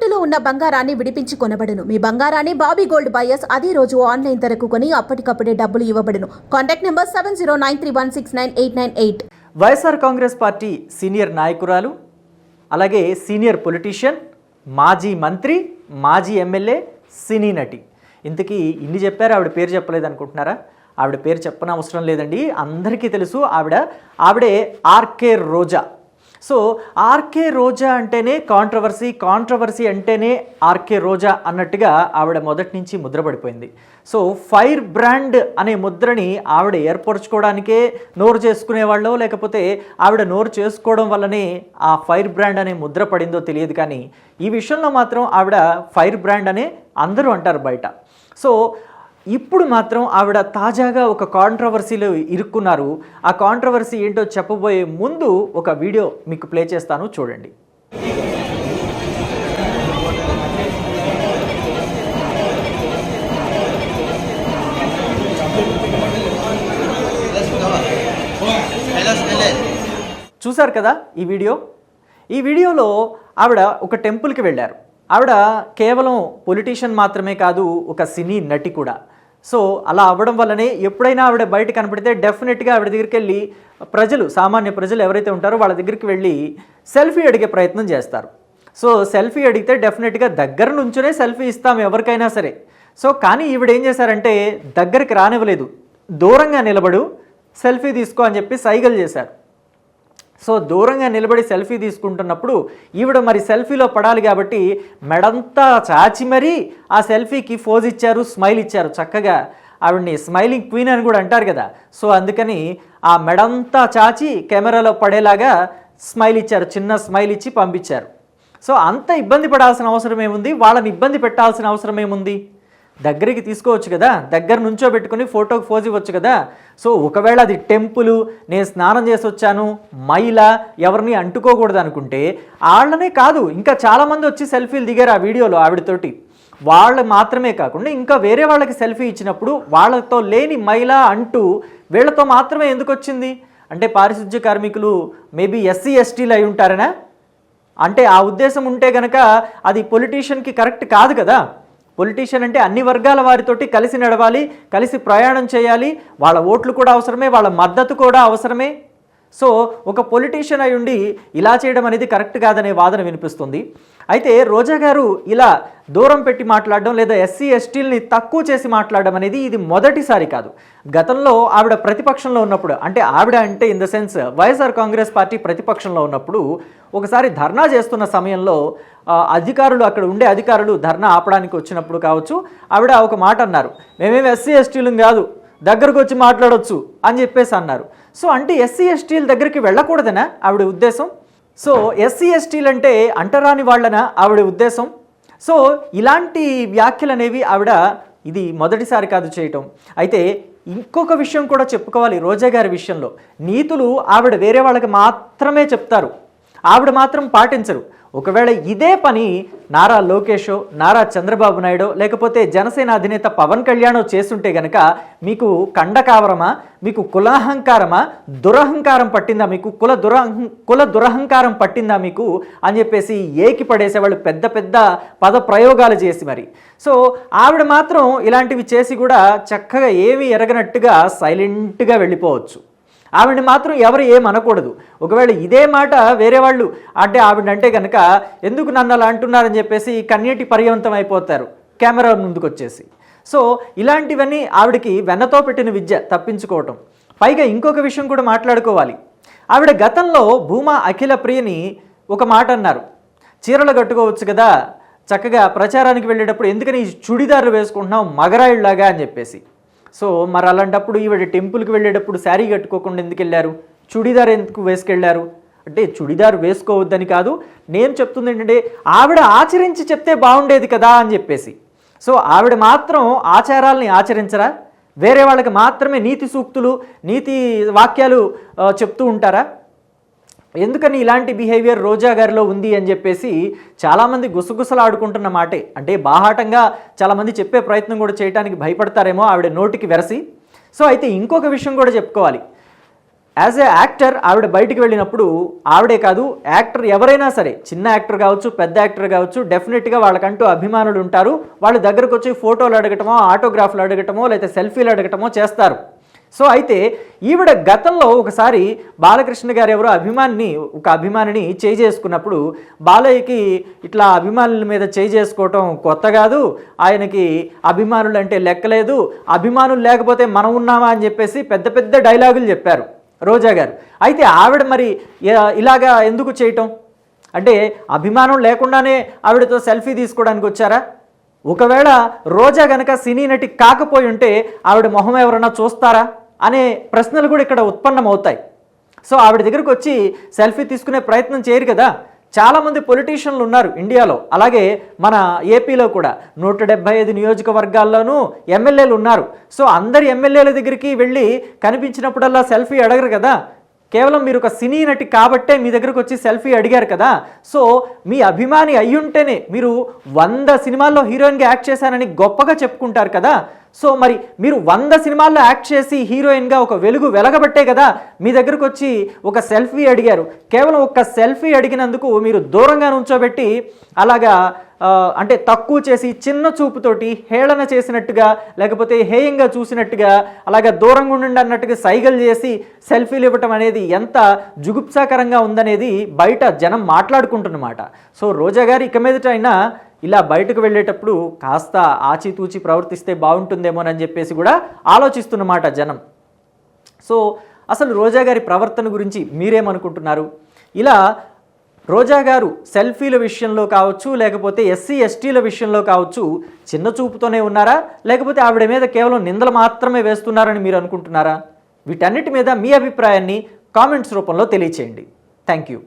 తాకట్టులో ఉన్న బంగారాన్ని విడిపించి కొనబడును. మీ బంగారాన్ని బాబీ గోల్డ్ బయర్స్ అదే రోజు ఆన్లైన్ ధరకు కొని అప్పటికప్పుడే డబ్బులు ఇవ్వబడును. Contact number seven zero nine three one six nine eight nine eight. YSR Congress party senior నాయకురాలు అలాగే సీనియర్ పొలిటీషియన్ మాజీ మంత్రి మాజీ ఎమ్మెల్యే సినీ నటి. ఇంతకీ ఇన్ని చెప్పారు? ఆవిడ పేరు చెప్పలేదు అనుకుంటున్నారా ఆవిడ పేరు చెప్పనవసరం అవసరం లేదండి. అందరికీ తెలుసు ఆవిడ. ఆవిడే RK Roja. So RK Roja అంటేనే కాంట్రవర్సీ కాంట్రవర్సీ అంటేనే ఆర్కే రోజా అన్నట్టుగా ఆవిడ మొదటి నుంచి ముద్రపడిపోయింది. సో ఫైర్ బ్రాండ్ అనే ముద్రని ఆవిడ ఏర్పరచుకోవడానికే నోరు చేసుకునేవాళ్ళో లేకపోతే ఆవిడ నోరు చేసుకోవడం వల్లనే ఆ ఫైర్ బ్రాండ్ అనే ముద్ర పడిందో తెలియదు కానీ ఈ విషయంలో మాత్రం ఆవిడ ఫైర్ బ్రాండ్ అనే అందరూ అంటారు బయట. సో ఇప్పుడు మాత్రం ఆవిడ తాజాగా ఒక కాంట్రవర్సీలో ఇరుక్కున్నారు. ఆ కాంట్రవర్సీ ఏంటో చెప్పబోయే ముందు ఒక వీడియో మీకు ప్లే చేస్తాను చూడండి. చూశారు కదా ఈ వీడియో? ఈ వీడియోలో ఆవిడ ఒక టెంపుల్కి వెళ్ళారు. ఆవిడ కేవలం పొలిటీషియన్ మాత్రమే కాదు ఒక సినీ నటి కూడా. సో అలా అవ్వడం వల్లనే ఎప్పుడైనా ఆవిడ బయట కనపడితే డెఫినెట్గా ఆవిడ దగ్గరికి వెళ్ళి ప్రజలు సామాన్య ప్రజలు ఎవరైతే ఉంటారో వాళ్ళ దగ్గరికి వెళ్ళి సెల్ఫీ అడిగే ప్రయత్నం చేస్తారు. సో సెల్ఫీ అడిగితే డెఫినెట్గా దగ్గర నుంచునే సెల్ఫీ ఇస్తాం ఎవరికైనా సరే. సో కానీ ఈవిడ ఏం చేశారంటే దగ్గరికి రానివ్వలేదు. దూరంగా నిలబడు సెల్ఫీ తీసుకో అని చెప్పి సైగలు చేశారు. సో దూరంగా నిలబడి సెల్ఫీ తీసుకుంటున్నప్పుడు ఈవిడ మరి సెల్ఫీలో పడాలి కాబట్టి మెడంతా చాచి మరీ ఆ సెల్ఫీకి ఫోజ్ ఇచ్చారు స్మైల్ ఇచ్చారు. చక్కగా ఆవిడ్ని స్మైలింగ్ క్వీన్ అని కూడా అంటారు కదా. సో అందుకని ఆ మెడంతా చాచి కెమెరాలో పడేలాగా స్మైల్ ఇచ్చారు చిన్న స్మైల్ ఇచ్చి పంపించారు. సో అంత ఇబ్బంది పడాల్సిన అవసరం ఏముంది? వాళ్ళని ఇబ్బంది పెట్టాల్సిన అవసరం ఏముంది? దగ్గరికి తీసుకోవచ్చు కదా దగ్గర నుంచో పెట్టుకుని ఫోటోకి ఫోజ్ ఇవ్వచ్చు కదా. సో ఒకవేళ అది టెంపుల్ నేను స్నానం చేసి వచ్చాను మైల ఎవరిని అంటుకోకూడదు అనుకుంటే వాళ్ళనే కాదు ఇంకా చాలామంది వచ్చి సెల్ఫీలు దిగారు ఆ వీడియోలో ఆవిడతోటి. వాళ్ళు మాత్రమే కాకుండా ఇంకా వేరే వాళ్ళకి సెల్ఫీ ఇచ్చినప్పుడు వాళ్ళతో లేని మైల అంటూ వీళ్ళతో మాత్రమే ఎందుకు వచ్చింది? అంటే పారిశుధ్య కార్మికులు మేబీ ఎస్సీ ఎస్టీలు అయి ఉంటారనా? అంటే ఆ ఉద్దేశం ఉంటే గనక అది పొలిటీషియన్కి కరెక్ట్ కాదు కదా. పొలిటీషియన్ అంటే అన్ని వర్గాల వారితోటి కలిసి నడవాలి కలిసి ప్రయాణం చేయాలి. వాళ్ళ ఓట్లు కూడా అవసరమే వాళ్ళ మద్దతు కూడా అవసరమే. సో ఒక పొలిటీషియన్ అయి ఉండి ఇలా చేయడం అనేది కరెక్ట్ కాదనే వాదన వినిపిస్తుంది. అయితే రోజా గారు ఇలా దూరం పెట్టి మాట్లాడడం లేదా ఎస్సీ ఎస్టీలని తక్కువ చేసి మాట్లాడడం అనేది ఇది మొదటిసారి కాదు. గతంలో ఆవిడ ప్రతిపక్షంలో ఉన్నప్పుడు అంటే ఆవిడ అంటే in the sense YSR Congress party ప్రతిపక్షంలో ఉన్నప్పుడు ఒకసారి ధర్నా చేస్తున్న సమయంలో అధికారులు అక్కడ ఉండే అధికారులు ధర్నా ఆపడానికి వచ్చినప్పుడు కావచ్చు ఆవిడ ఒక మాట అన్నారు. మేమేమి ఎస్సీ ఎస్టీలు కాదు దగ్గరకు వచ్చి మాట్లాడొచ్చు అని చెప్పేసి అన్నారు. సో అంటే ఎస్సీ ఎస్టీల దగ్గరికి వెళ్ళకూడదనా ఆవిడ ఉద్దేశం? సో ఎస్సీ ఎస్టీలు అంటే అంటరాని వాళ్ళనా ఆవిడ ఉద్దేశం? సో ఇలాంటి వ్యాఖ్యలు అనేవి ఆవిడ ఇది మొదటిసారి కాదు చేయటం. అయితే ఇంకొక విషయం కూడా చెప్పుకోవాలి రోజా గారి విషయంలో. నీతులు ఆవిడ వేరే వాళ్ళకి మాత్రమే చెప్తారు. ఆవిడ మాత్రం పాటించరు. ఒకవేళ ఇదే పని నారా లోకేషో నారా చంద్రబాబు నాయుడు లేకపోతే జనసేన అధినేత పవన్ కళ్యాణో చేస్తుంటే గనక మీకు కండకావరమా మీకు కులాహంకారమా దురహంకారం పట్టిందా మీకు కుల దురహం కుల దురహంకారం పట్టిందా మీకు అని చెప్పేసి ఏకి పడేసేవాళ్ళు పెద్ద పెద్ద పద ప్రయోగాలు చేసి మరి. సో ఆవిడ మాత్రం ఇలాంటివి చేసి కూడా చక్కగా ఏమీ ఎరగనట్టుగా సైలెంట్గా వెళ్ళిపోవచ్చు. ఆవిడ మాత్రం ఎవరు ఏం అనకూడదు ఒకవేళ ఇదే మాట వేరే వాళ్ళు అంటే ఆవిడ అంటే కనుక ఎందుకు నన్ను అలా అంటున్నారని చెప్పేసి కన్నీటి పర్యవంతం అయిపోతారు. కెమెరా ముందుకు వచ్చేసి సో ఇలాంటివన్నీ ఆవిడకి వెన్నతో పెట్టిన విద్య తప్పించుకోవటం. పైగా ఇంకొక విషయం కూడా మాట్లాడుకోవాలి. ఆవిడ గతంలో భూమా అఖిల ప్రియని ఒక మాట అన్నారు. చీరలు కట్టుకోవచ్చు కదా చక్కగా ప్రచారానికి వెళ్ళేటప్పుడు ఎందుకని ఈ చుడిదారులు వేసుకుంటున్నాం మగరాయిల్లాగా అని చెప్పేసి. సో మరి అలాంటప్పుడు ఈవిడ టెంపుల్కి వెళ్ళేటప్పుడు శారీ కట్టుకోకుండా ఎందుకు వెళ్ళారు? చుడిదార్ ఎందుకు వేసుకెళ్ళారు? అంటే చుడిదార్ వేసుకోవద్దని కాదు నేను చెప్తుంది ఏంటంటే ఆవిడ ఆచరించి చెప్తే బాగుండేది కదా అని చెప్పేసి. సో ఆవిడ మాత్రం ఆచారాలని ఆచరించరా? వేరే వాళ్ళకి మాత్రమే నీతి సూక్తులు నీతి వాక్యాలు చెప్తూ ఉంటారా? ఎందుకని ఇలాంటి బిహేవియర్ రోజా గారిలో ఉంది అని చెప్పేసి చాలామంది గుసగుసలాడుకుంటున్న మాటే. అంటే బాహాటంగా చాలామంది చెప్పే ప్రయత్నం కూడా చేయడానికి భయపడతారేమో ఆవిడ నోటికి వెరసి. సో అయితే ఇంకొక విషయం కూడా చెప్పుకోవాలి. యాజ్ ఏ యాక్టర్ ఆవిడ బయటికి వెళ్ళినప్పుడు ఆవిడే కాదు యాక్టర్ ఎవరైనా సరే చిన్న యాక్టర్ కావచ్చు పెద్ద యాక్టర్ కావచ్చు డెఫినెట్గా వాళ్ళకంటూ అభిమానులు ఉంటారు. వాళ్ళ దగ్గరకు వచ్చి ఫోటోలు అడగటమో ఆటోగ్రాఫ్లు అడగటమో లేకపోతే సెల్ఫీలు అడగటమో చేస్తారు. సో అయితే ఈవిడ గతంలో ఒకసారి బాలకృష్ణ గారు ఎవరో అభిమానిని ఒక అభిమానిని చేయి చేసుకున్నప్పుడు బాలయ్యకి ఇట్లా అభిమానుల మీద చేయి చేసుకోవటం కొత్త కాదు ఆయనకి అభిమానులు అంటే లెక్కలేదు అభిమానులు లేకపోతే మనం ఉన్నామా అని చెప్పేసి పెద్ద పెద్ద డైలాగులు చెప్పారు రోజా గారు. అయితే ఆవిడ మరి ఇలాగా ఎందుకు చేయటం? అంటే అభిమానం లేకుండానే ఆవిడతో సెల్ఫీ తీసుకోవడానికి వచ్చారా? ఒకవేళ రోజా గనక సినీ నటి కాకపోయి ఉంటే ఆవిడ మొహం ఎవరన్నా చూస్తారా? అనే ప్రశ్నలు కూడా ఇక్కడ ఉత్పన్నమవుతాయి. సో ఆవిడ దగ్గరకు వచ్చి సెల్ఫీ తీసుకునే ప్రయత్నం చేయరు కదా. చాలామంది పొలిటీషియన్లు ఉన్నారు ఇండియాలో. అలాగే మన ఏపీలో కూడా నూట డెబ్బై ఐదు నియోజకవర్గాల్లోనూ ఎమ్మెల్యేలు ఉన్నారు. సో అందరి ఎమ్మెల్యేల దగ్గరికి వెళ్ళి కనిపించినప్పుడల్లా సెల్ఫీ అడగరు కదా. కేవలం మీరు ఒక సినీ నటి కాబట్టే మీ దగ్గరకు వచ్చి సెల్ఫీ అడిగారు కదా. సో మీ అభిమాని అయ్యుంటేనే మీరు వంద సినిమాల్లో హీరోయిన్గా యాక్ట్ చేశానని గొప్పగా చెప్పుకుంటారు కదా. సో మరి మీరు వంద సినిమాల్లో యాక్ట్ చేసి హీరోయిన్గా ఒక వెలుగు వెలగబట్టే కదా మీ దగ్గరకు వచ్చి ఒక సెల్ఫీ అడిగారు. కేవలం ఒక సెల్ఫీ అడిగినందుకు మీరు దూరంగా నుంచోబెట్టి అలాగా అంటే తక్కువ చేసి చిన్న చూపుతోటి హేళన చేసినట్టుగా లేకపోతే హేయంగా చూసినట్టుగా అలాగా దూరంగా ఉండండి అన్నట్టుగా సైగలు చేసి సెల్ఫీలు ఇవ్వటం అనేది ఎంత జుగుప్సాకరంగా ఉందనేది బయట జనం మాట్లాడుకుంటున్నమాట. సో రోజా గారు ఇక మీదట అయినా ఇలా బయటకు వెళ్ళేటప్పుడు కాస్త ఆచితూచి ప్రవర్తిస్తే బాగుంటుందేమోనని చెప్పేసి కూడా ఆలోచిస్తున్నమాట జనం. సో అసలు రోజా గారి ప్రవర్తన గురించి మీరేమనుకుంటున్నారు? ఇలా రోజా గారు సెల్ఫీల విషయంలో కావచ్చు లేకపోతే ఎస్సీ ఎస్టీల విషయంలో కావచ్చు చిన్న చూపుతోనే ఉన్నారా? లేకపోతే ఆవిడ మీద కేవలం నిందలు మాత్రమే వేస్తున్నారని మీరు అనుకుంటున్నారా? వీటన్నిటి మీద మీ అభిప్రాయాన్ని కామెంట్స్ రూపంలో తెలియచేయండి. Thank you.